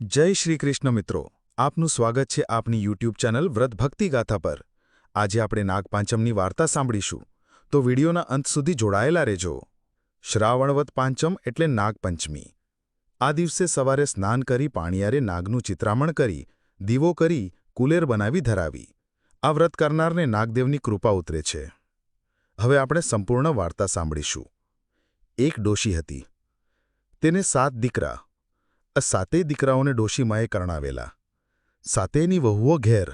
જય શ્રી કૃષ્ણ મિત્રો. આપનું સ્વાગત છે આપની યુટ્યુબ ચેનલ વ્રત ભક્તિ ગાથા પર. આજે આપણે નાગપાંચમની વાર્તા સાંભળીશું. તો વિડીયોના અંત સુધી જોડાયેલા રહેજો. શ્રાવણવત પાંચમ એટલે નાગપંચમી. આ દિવસે સવારે સ્નાન કરી પાણિયારે નાગનું ચિત્રામણ કરી, દીવો કરી, કુલેર બનાવી ધરાવી. આ વ્રત કરનારને નાગદેવની કૃપા ઉતરે છે. હવે આપણે સંપૂર્ણ વાર્તા સાંભળીશું. એક ડોશી હતી. તેને સાત દીકરા આ સાતેય દીકરાઓને ડોશીમાએ કરણાવેલા. સાતેયની વહુઓ ઘેર.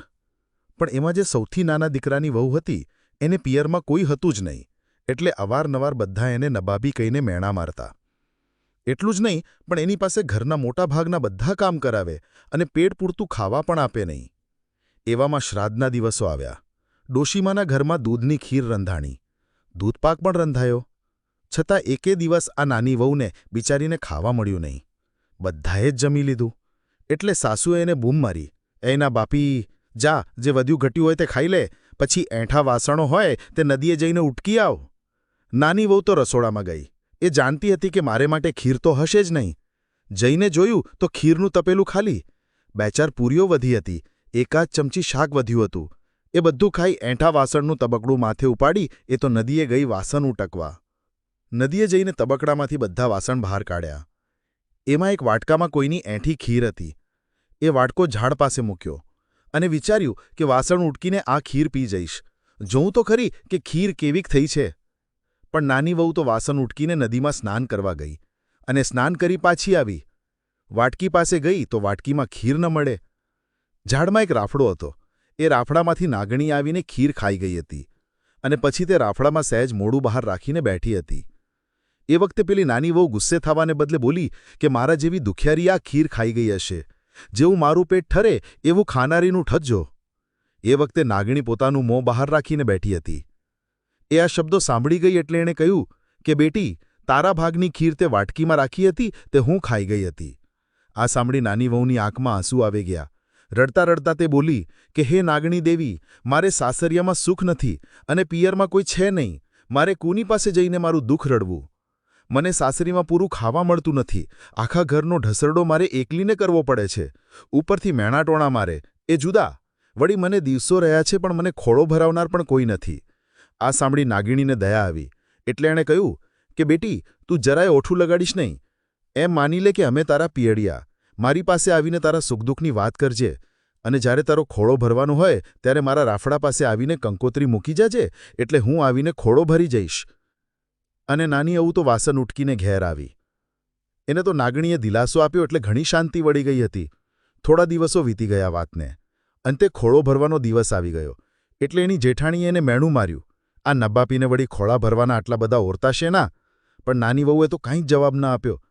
પણ એમાં જે સૌથી નાના દીકરાની વહુ હતી, એને પિયરમાં કોઈ હતું જ નહીં, એટલે અવારનવાર બધા એને નબાબી કહીને મેણા મારતા. એટલું જ નહીં, પણ એની પાસે ઘરના મોટા ભાગના બધા કામ કરાવે અને પેટ પૂરતું ખાવા પણ આપે નહીં. એવામાં શ્રાદ્ધના દિવસો આવ્યા. ડોશીમાના ઘરમાં દૂધની ખીર રંધાણી. દૂધપાક પણ રંધાયો. છતાં એકે દિવસ આ નાની વહુને બિચારીને ખાવા મળ્યું નહીં. બધાએ જ જમી લીધું. એટલે સાસુએ એને બૂમ મારી. એના બાપી, જા, જે વધ્યું ઘટ્યું હોય તે ખાઈ લે. પછી એંઠા વાસણો હોય તે નદીએ જઈને ઉટકી આવ. નાની વહુ તો રસોડામાં ગઈ. એ જાણતી હતી કે મારે માટે ખીર તો હશે જ નહીં. જઈને જોયું તો ખીરનું તપેલું ખાલી. બે ચાર પૂરીઓ વધી હતી. એકાદ ચમચી શાક વધ્યું હતું. એ બધું ખાઈ એંઠા વાસણનું તબકડું માથે ઉપાડી એ તો નદીએ ગઈ વાસણ ઉટકવા. નદીએ જઈને તબકડામાંથી બધા વાસણ બહાર કાઢ્યા. એમાં એક વાટકામાં કોઈની એંઠી ખીર હતી. એ વાટકો ઝાડ પાસે મૂક્યો અને વિચાર્યું કે વાસણ ઉટકીને આ ખીર પી જઈશ. જોઉં તો ખરી કે ખીર કેવીક થઈ છે. પણ નાની વહુ તો વાસણ ઉટકીને નદીમાં સ્નાન કરવા ગઈ અને સ્નાન કરી પાછી આવી. વાટકી પાસે ગઈ તો વાટકીમાં ખીર ન મળે. ઝાડમાં એક રાફડો હતો. એ રાફડામાંથી નાગણી આવીને ખીર ખાઈ ગઈ હતી અને પછી તે રાફડામાં સહેજ મોડું બહાર રાખીને બેઠી હતી. એ વખતે પેલી નાની વહુ ગુસ્સે થવાને બદલે બોલી કે મારા જેવી દુખિયારી આ ખીર ખાઈ ગઈ હશે. જેવું મારું પેટ ઠરે એવું ખાનારીનું ઠજજો. એ વખતે નાગણી પોતાનું મોં બહાર રાખીને બેઠી હતી. એ આ શબ્દો સાંભળી ગઈ એટલે એણે કહ્યું કે, બેટી, તારા ભાગની ખીર તે વાટકીમાં રાખી હતી, તે હું ખાઈ ગઈ હતી. આ સાંભળી નાની વહુની આંખમાં આંસુ આવી ગયા. રડતા રડતા તે બોલી કે, હે નાગણી દેવી, મારે સાસરિયામાં સુખ નથી અને પિયરમાં કોઈ છે નહીં. મારે કોની પાસે જઈને મારું દુઃખ રડવું. મને સાસરીમાં પૂરું ખાવા મળતું નથી. આખા ઘરનો ઢસરડો મારે એકલીને કરવો પડે છે. ઉપરથી મેણાટોણા મારે. એ જુદા. વળી મને દિવસો રહ્યા છે પણ મને ખોળો ભરાવનાર પણ કોઈ નથી. આ સાંભળી નાગીણીને દયા આવી. એટલે એણે કહ્યું, કે બેટી, તું જરાય ઓઠું લગાડીશ નહીં. એમ માની લે કે અમે તારા પિયડિયા. મારી પાસે આવીને તારા સુખદુઃખની વાત કરજે. અને જ્યારે તારો ખોળો ભરવાનો હોય, ત્યારે મારા રાફડા પાસે આવીને કંકોત્રી મૂકી જાજે. એટલે હું આવીને ખોળો ભરી જઈશ. અને નાની અવું તો વાસણ ઉટકીને ઘેર આવી. એને તો નાગણીએ દિલાસો આપ્યો એટલે ઘણી શાંતિ વળી ગઈ હતી. થોડા દિવસો વીતી ગયા વાતને. અંતે ખોળો ભરવાનો દિવસ આવી ગયો. એટલે એની જેઠાણીએ એને મેણું માર્યું. આ નબ્બાપીને વળી ખોળા ભરવાના આટલા બધા ઓરતાશે ના? પણ નાની વહુએ તો કાંઈ જ જવાબ ન આપ્યો.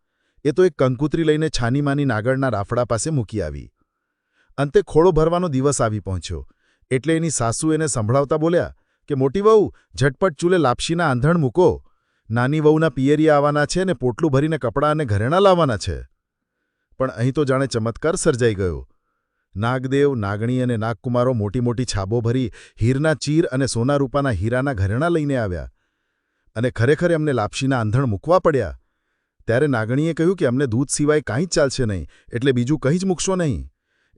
એ તો એક કંકુતરી લઈને છાનીમાની નાગળના રાફડા પાસે મૂકી આવી. અંતે ખોળો ભરવાનો દિવસ આવી પહોંચ્યો. એટલે એની સાસુ એને સંભળાવતા બોલ્યા કે, મોટી વહુ, ઝટપટ ચૂલે લાપશીના આંધણ મૂકો. નાની વહુના પિયરિયા આવવાના છે ને પોટલું ભરીને કપડાં અને ઘરેણાં લાવવાના છે. પણ અહીં તો જાણે ચમત્કાર સર્જાઈ ગયો. નાગદેવ, નાગણી અને નાગકુમારો મોટી મોટી છાબો ભરી હીરના ચીર અને સોના રૂપાના હીરાના ઘરેણાં લઈને આવ્યા અને ખરેખર એમને લાપસીના આંધણ મૂકવા પડ્યા. ત્યારે નાગણીએ કહ્યું કે અમને દૂધ સિવાય કાંઈ જ ચાલશે નહીં, એટલે બીજું કંઈ જ મૂકશો નહીં.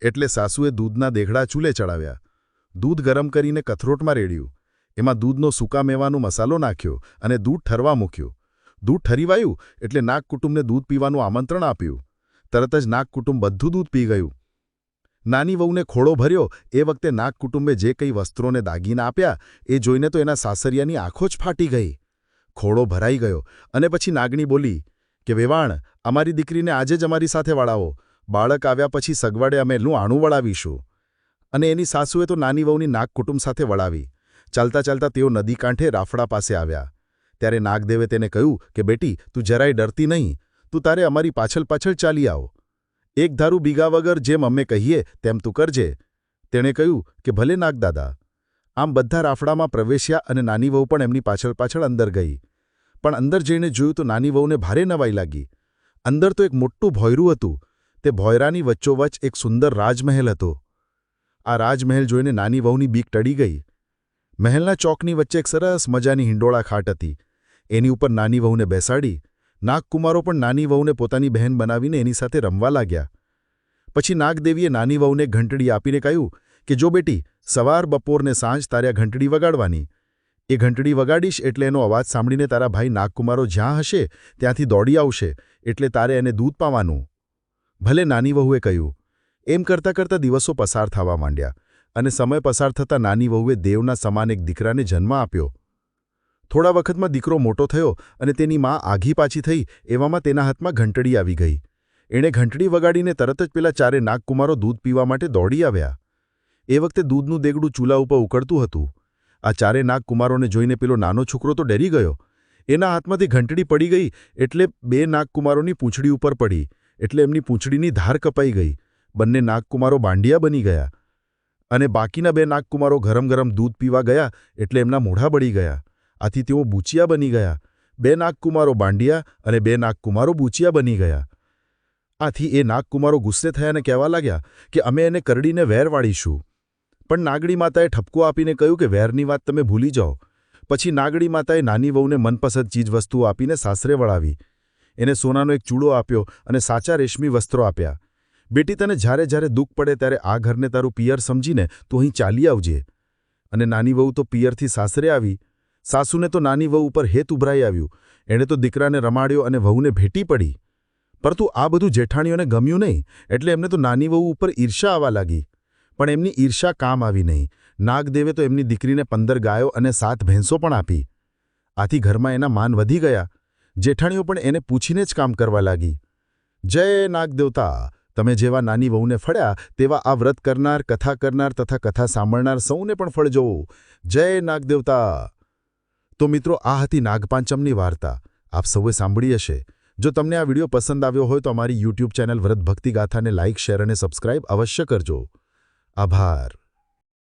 એટલે સાસુએ દૂધના દેઘડા ચૂલે ચડાવ્યા. દૂધ ગરમ કરીને કથરોટમાં રેડ્યું. એમાં દૂધનો સૂકા મેવાનો મસાલો નાખ્યો અને દૂધ ઠરવા મૂક્યું. દૂધ ઠરીવાયું એટલે નાગ કુટુંબને દૂધ પીવાનું આમંત્રણ આપ્યું. તરત જ નાગ કુટુંબ બધું દૂધ પી ગયું. નાની વહુને ખોળો ભર્યો. એ વખતે નાગ કુટુંબે જે કંઈ વસ્ત્રોને દાગીના આપ્યા, એ જોઈને તો એના સાસરિયાની આંખો જ ફાટી ગઈ. ખોળો ભરાઈ ગયો અને પછી નાગણી બોલી, કે વેવાણ, અમારી દીકરીને આજે જ અમારી સાથે વળાવો. બાળક આવ્યા પછી સગવડે અમે એનું આણું વળાવીશું. અને એની સાસુએ તો નાની વહુની નાગ કુટુંબ સાથે વળાવી. ચાલતા ચાલતા તેઓ નદી કાંઠે રાફડા પાસે આવ્યા. ત્યારે નાગદેવે તેને કહ્યું કે, બેટી, તું જરાય ડરતી નહીં. તું તારે અમારી પાછળ પાછળ ચાલી આવો. એક ધારું બીગા વગર જેમ અમે કહીએ, તેમ તું કરજે. તેણે કહ્યું કે, ભલે નાગદાદા. આમ બધા રાફડામાં પ્રવેશ્યા અને નાની વહુ પણ એમની પાછળ પાછળ અંદર ગઈ. પણ અંદર જઈને જોયું તો નાની વહુને ભારે નવાઈ લાગી. અંદર તો એક મોટું ભોયરું હતું. તે ભોયરાની વચ્ચોવચ્ચ એક સુંદર રાજમહેલ હતો. આ રાજમહેલ જોઈને નાની વહુની બીક ટળી ગઈ. મહેલના ચોકની વચ્ચે એક સરસ મજાની હિંડોળા ખાટ હતી. એની ઉપર નાની વહુને બેસાડી, નાગકુમારો પણ નાની વહુને પોતાની બહેન બનાવીને એની સાથે રમવા લાગ્યા. પછી નાગદેવીએ નાની વહુને ઘંટડી આપીને કહ્યું કે, જો બેટી, સવાર બપોરને સાંજ તારે આ ઘંટડી વગાડવાની. એ ઘંટડી વગાડીશ એટલે એનો અવાજ સાંભળીને તારા ભાઈ નાગકુમારો જ્યાં હશે ત્યાંથી દોડી આવશે, એટલે તારે એને દૂધ પાવાનું. ભલે નાની વહુએ કહ્યું. એમ કરતાં કરતાં દિવસો પસાર થવા માંડ્યા. અને સમય પસાર થતાં નાની વહુએ દેવના સમાન એક દીકરાને જન્મ આપ્યો. થોડા વખતમાં દીકરો મોટો થયો અને તેની માં આઘી પાછી થઈ એવામાં તેના હાથમાં ઘંટડી આવી ગઈ. એણે ઘંટડી વગાડીને તરત જ પેલા ચારે નાગકુમારો દૂધ પીવા માટે દોડી આવ્યા. એ વખતે દૂધનું દેગડું ચૂલા ઉપર ઉકળતું હતું. આ ચારે નાગકુમારોને જોઈને પેલો નાનો છોકરો તો ડરી ગયો. એના હાથમાંથી ઘંટડી પડી ગઈ એટલે બે નાગકુમારોની પૂંછડી ઉપર પડી, એટલે એમની પૂંછડીની ધાર કપાઈ ગઈ. બંને નાગકુમારો બાંડિયા બની ગયા. અને બાકીના બે નાગકુમારો ગરમ ગરમ દૂધ પીવા ગયા એટલે એમના મોઢા બળી ગયા. આથી તેઓ બૂચિયા બની ગયા. બે નાગકુમારો બાંડિયા અને બે નાગકુમારો બૂચિયા બની ગયા. આથી એ નાગકુમારો ગુસ્સે થયાને કહેવા લાગ્યા કે અમે એને કરડીને વેર વાળીશું. પણ નાગડી માતાએ ઠપકો આપીને કહ્યું કે વેરની વાત તમે ભૂલી જાઓ. પછી નાગડી માતાએ નાની વહુને મનપસંદ ચીજવસ્તુઓ આપીને સાસરે વળાવી. એને સોનાનો એક ચૂડો આપ્યો અને સાચા રેશમી વસ્ત્રો આપ્યા. બેટી તને જ્યારે જ્યારે દુઃખ પડે ત્યારે આ ઘરને તારું પિયર સમજીને તું અહીં ચાલી આવજે. અને નાની વહુ તો પિયરથી સાસરે આવી. સાસુને તો નાની વહુ ઉપર હેત ઉભરાઈ આવ્યું. એણે તો દીકરાને રમાડ્યો અને વહુને ભેટી પડી. પરંતુ આ બધું જેઠાણીઓને ગમ્યું નહીં, એટલે એમને તો નાની વહુ ઉપર ઈર્ષા આવવા લાગી. પણ એમની ઈર્ષા કામ આવી નહીં. નાગદેવે તો એમની દીકરીને પંદર ગાયો અને સાત ભેંસો પણ આપી. આથી ઘરમાં એના માન વધી ગયા. જેઠાણીઓ પણ એને પૂછીને જ કામ કરવા લાગી. જય નાગદેવતા. તમે જેવા નાની વહુને ફળ્યા, તેવા આ વ્રત કરનાર, કથા કરનાર તથા કથા સાંભળનાર સૌને પણ ફળજો જય નાગદેવતા! તો મિત્રો, આ હતી નાગપાંચમની વાર્તા. આપ સૌએ સાંભળી હશે. જો તમને આ વીડિયો પસંદ આવ્યો હોય તો અમારી યુટ્યુબ ચેનલ વ્રત ભક્તિ ગાથાને લાઇક શેર અને સબસ્ક્રાઇબ અવશ્ય કરજો. આભાર.